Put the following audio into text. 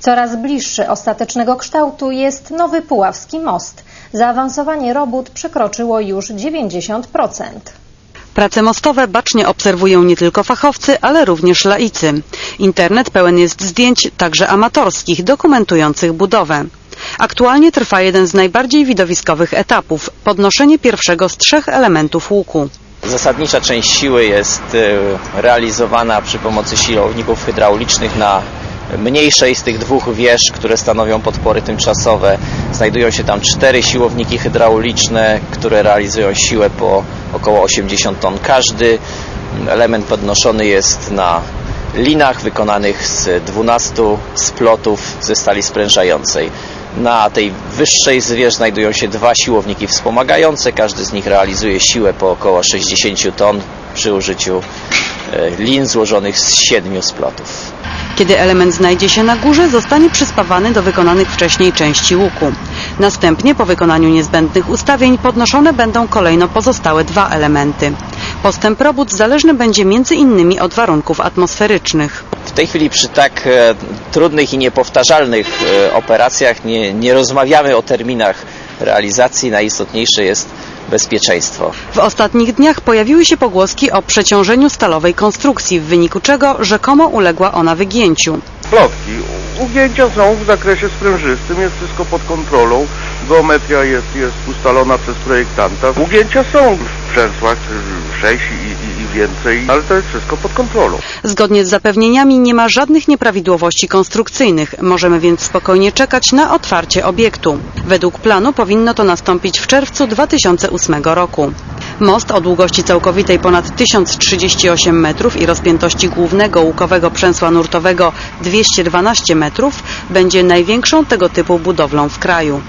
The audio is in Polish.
Coraz bliższy ostatecznego kształtu jest nowy Puławski Most. Zaawansowanie robót przekroczyło już 90%. Prace mostowe bacznie obserwują nie tylko fachowcy, ale również laicy. Internet pełen jest zdjęć, także amatorskich, dokumentujących budowę. Aktualnie trwa jeden z najbardziej widowiskowych etapów podnoszenie pierwszego z trzech elementów łuku. Zasadnicza część siły jest e, realizowana przy pomocy silowników hydraulicznych na mniejszej z tych dwóch wież, które stanowią podpory tymczasowe. Znajdują się tam cztery siłowniki hydrauliczne, które realizują siłę po około 80 ton każdy. Element podnoszony jest na linach wykonanych z 12 splotów ze stali sprężającej. Na tej wyższej z wież znajdują się dwa siłowniki wspomagające. Każdy z nich realizuje siłę po około 60 ton przy użyciu e, lin złożonych z siedmiu splotów. Kiedy element znajdzie się na górze, zostanie przyspawany do wykonanych wcześniej części łuku. Następnie, po wykonaniu niezbędnych ustawień, podnoszone będą kolejno pozostałe dwa elementy. Postęp robót zależny będzie innymi od warunków atmosferycznych. W tej chwili przy tak e, trudnych i niepowtarzalnych e, operacjach nie, nie rozmawiamy o terminach realizacji. Najistotniejsze jest bezpieczeństwo. W ostatnich dniach pojawiły się pogłoski o przeciążeniu stalowej konstrukcji, w wyniku czego rzekomo uległa ona wygięciu. plotki. Ugięcia są w zakresie sprężystym, jest wszystko pod kontrolą. Geometria jest, jest ustalona przez projektanta. Ugięcia są w przęsłach 6 i, i, i więcej, ale to jest wszystko pod kontrolą. Zgodnie z zapewnieniami nie ma żadnych nieprawidłowości konstrukcyjnych. Możemy więc spokojnie czekać na otwarcie obiektu. Według planu powinno to nastąpić w czerwcu 2008 roku. Most o długości całkowitej ponad 1038 metrów i rozpiętości głównego łukowego przęsła nurtowego 212 metrów będzie największą tego typu budowlą w kraju.